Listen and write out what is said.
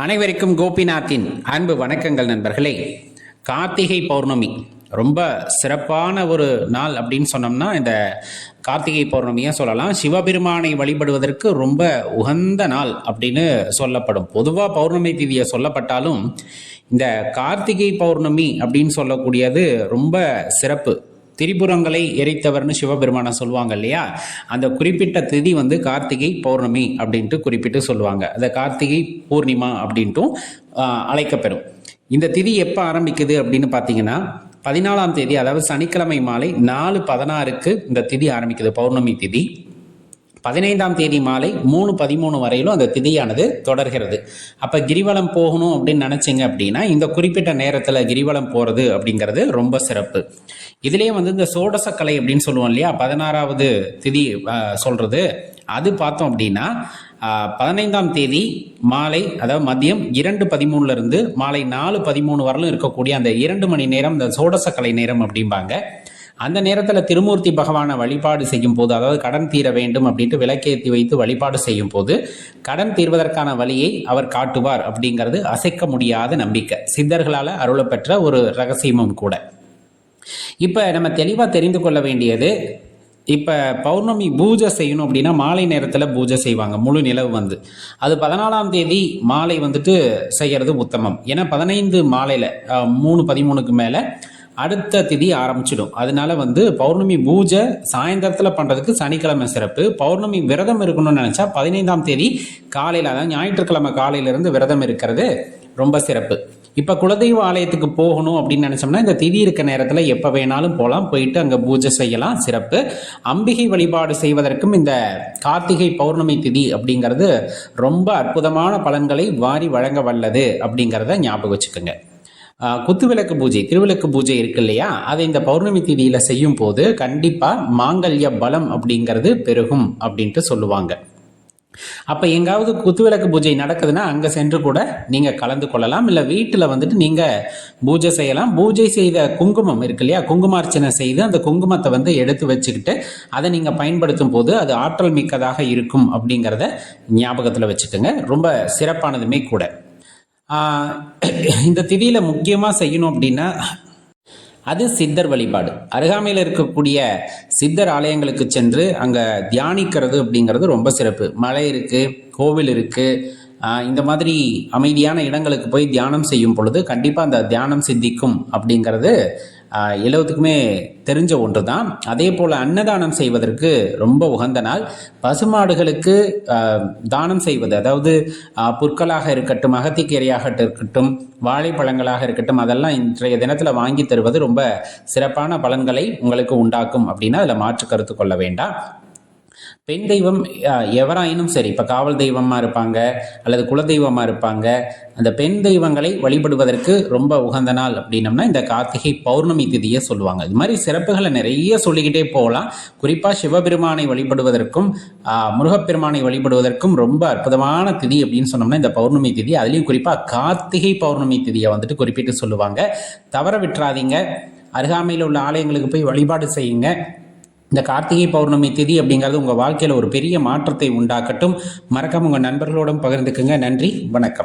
அனைவருக்கும் கோபிநாத்தின் அன்பு வணக்கங்கள் நண்பர்களே. கார்த்திகை பௌர்ணமி. ரொம்ப சிறப்பான ஒரு நாள் அப்படின்னு சொன்னோம்னா இந்த கார்த்திகை பௌர்ணமியை சொல்லலாம். சிவபெருமானை வழிபடுவதற்கு ரொம்ப உகந்த நாள் அப்படின்னு சொல்லப்படும். பொதுவாக பௌர்ணமி திதியை சொல்லப்பட்டாலும் இந்த கார்த்திகை பௌர்ணமி அப்படின்னு சொல்லக்கூடியது ரொம்ப சிறப்பு. திரிபுரங்களை எரித்தவர்னு சிவபெருமானை சொல்லுவாங்க இல்லையா? அந்த குறிப்பிட்ட திதி வந்து கார்த்திகை பௌர்ணமி அப்படின்ட்டு குறிப்பிட்டு சொல்லுவாங்க. அந்த கார்த்திகை பூர்ணிமா அப்படின்ட்டும் அழைக்கப்பெறும். இந்த திதி எப்போ ஆரம்பிக்குது அப்படின்னு பார்த்தீங்கன்னா பதினாலாம் தேதி அதாவது சனிக்கிழமை மாலை நாலு பதினாறுக்கு இந்த திதி ஆரம்பிக்குது பௌர்ணமி திதி. பதினைந்தாம் தேதி மாலை மூணு பதிமூணு வரையிலும் அந்த திதியானது தொடர்கிறது. அப்போ கிரிவலம் போகணும் அப்படின்னு நினச்சிங்க அப்படின்னா இந்த குறிப்பிட்ட நேரத்தில் கிரிவலம் போகிறது அப்படிங்கிறது ரொம்ப சிறப்பு. இதுலேயே வந்து இந்த சோடசக்கலை அப்படின்னு சொல்லுவோம் இல்லையா பதினாறாவது திதி சொல்கிறது அது பார்த்தோம் அப்படின்னா பதினைந்தாம் தேதி மாலை அதாவது மதியம் இரண்டு பதிமூணுல இருந்து மாலை நாலு பதிமூணு வரலும் இருக்கக்கூடிய அந்த இரண்டு மணி நேரம் இந்த சோடசக்கலை நேரம் அப்படிம்பாங்க. அந்த நேரத்தில் திருமூர்த்தி பகவானை வழிபாடு செய்யும் போது அதாவது கடன் தீர வேண்டும் அப்படின்ட்டு விளக்கேற்றி வைத்து வழிபாடு செய்யும் போது கடன் தீர்வதற்கான வழியை அவர் காட்டுவார் அப்படிங்கிறது அசைக்க முடியாத நம்பிக்கை. சித்தர்களால் அருளப்பெற்ற ஒரு ரகசியமும் கூட. இப்போ நம்ம தெளிவாக தெரிந்து கொள்ள வேண்டியது இப்போ பௌர்ணமி பூஜை செய்யணும் அப்படின்னா மாலை நேரத்தில் பூஜை செய்வாங்க முழு நிலவு வந்து. அது பதினாலாம் தேதி மாலை வந்துட்டு செய்கிறது உத்தமம். ஏன்னா பதினைந்து மாலையில் மூணு பதிமூணுக்கு மேலே அடுத்த திதி ஆரம்பிச்சிடும். அதனால வந்து பௌர்ணமி பூஜை சாயந்தரத்தில் பண்ணுறதுக்கு சனிக்கிழமை சிறப்பு. பௌர்ணமி விரதம் இருக்கணும்னு நினச்சா பதினைந்தாம் தேதி காலையில் அதாவது ஞாயிற்றுக்கிழமை காலையிலேருந்து விரதம் இருக்கிறது ரொம்ப சிறப்பு. இப்போ குலதெய்வ ஆலயத்துக்கு போகணும் அப்படின்னு நினச்சோம்னா இந்த திதி இருக்க நேரத்தில் எப்போ வேணாலும் போகலாம் போயிட்டு அங்கே பூஜை செய்யலாம். சிறப்பு. அம்பிகை வழிபாடு செய்வதற்கும் இந்த கார்த்திகை பௌர்ணமி திதி அப்படிங்கிறது ரொம்ப அற்புதமான பலன்களை வாரி வழங்க வல்லது அப்படிங்கிறத ஞாபகம் வச்சுக்கோங்க. குத்துவிளக்கு பூஜை திருவிளக்கு பூஜை இருக்கு இல்லையா? அதை இந்த பௌர்ணமி திதியில செய்யும் போது கண்டிப்பா மாங்கல்ய பலம் அப்படிங்கிறது பெருகும் அப்படின்ட்டு சொல்லுவாங்க. அப்ப எங்காவது குத்துவிளக்கு பூஜை நடக்குதுன்னா அங்க சென்று கூட நீங்க கலந்து கொள்ளலாம். இல்ல வீட்டுல வந்துட்டு நீங்க பூஜை செய்யலாம். பூஜை செய்த குங்குமம் இருக்கு இல்லையா? குங்குமார்ச்சனை செய்து அந்த குங்குமத்தை வந்து எடுத்து வச்சுக்கிட்டு அதை நீங்க பயன்படுத்தும் போது அது ஆற்றல் மிக்கதாக இருக்கும் அப்படிங்கிறத ஞாபகத்துல வச்சுக்கோங்க. ரொம்ப சிறப்பானதுமே கூட. இந்த திதியில் முக்கியமாக செய்யணும் அப்படின்னா அது சித்தர் வழிபாடு. அருகாமையில் இருக்கக்கூடிய சித்தர் ஆலயங்களுக்கு சென்று அங்கே தியானிக்கிறது அப்படிங்கிறது ரொம்ப சிறப்பு. மலை இருக்குது கோவில் இருக்குது இந்த மாதிரி அமைதியான இடங்களுக்கு போய் தியானம் செய்யும் பொழுது கண்டிப்பாக அந்த தியானம் சித்திக்கும் அப்படிங்கிறது ஆஹ் எல்லாத்துக்குமே தெரிஞ்ச ஒன்று தான் அதே போல் அன்னதானம் செய்வதற்கு ரொம்ப உகந்த நாள். பசுமாடுகளுக்கு தானம் செய்வது. அதாவது புற்களாக இருக்கட்டும் அகத்திக்கீரையாக இருக்கட்டும் வாழைப்பழங்களாக இருக்கட்டும் அதெல்லாம் இன்றைய தினத்தில் வாங்கி தருவது ரொம்ப சிறப்பான பலன்களை உங்களுக்கு உண்டாக்கும். அப்படின்னா அதில் மாற்று கருத்து கொள்ள வேண்டாம். பெண் தெய்வம் எவராயினும் சரி இப்போ காவல் தெய்வமாக இருப்பாங்க அல்லது குலதெய்வமாக இருப்பாங்க அந்த பெண் தெய்வங்களை வழிபடுவதற்கு ரொம்ப உகந்த நாள் அப்படின்னம்னா இந்த கார்த்திகை பௌர்ணமி திதியை சொல்லுவாங்க. இது மாதிரி சிறப்புகளை நிறைய சொல்லிக்கிட்டே போகலாம். குறிப்பாக சிவபெருமானை வழிபடுவதற்கும் முருகப்பெருமானை வழிபடுவதற்கும் ரொம்ப அற்புதமான திதி அப்படின்னு சொன்னோம்னா இந்த பௌர்ணமி திதி. அதுலேயும் குறிப்பாக கார்த்திகை பௌர்ணமி திதியை வந்துட்டு குறிப்பிட்டு சொல்லுவாங்க. தவற விட்டுறாதீங்க. அருகாமையில் உள்ள ஆலயங்களுக்கு போய் வழிபாடு செய்யுங்க. இந்த கார்த்திகை பௌர்ணமி திதி அப்படிங்கிறது உங்கள் வாழ்க்கையில் ஒரு பெரிய மாற்றத்தை உண்டாக்கட்டும். மறக்காம உங்கள் நண்பர்களோடும் பகிர்ந்துக்குங்க. நன்றி வணக்கம்.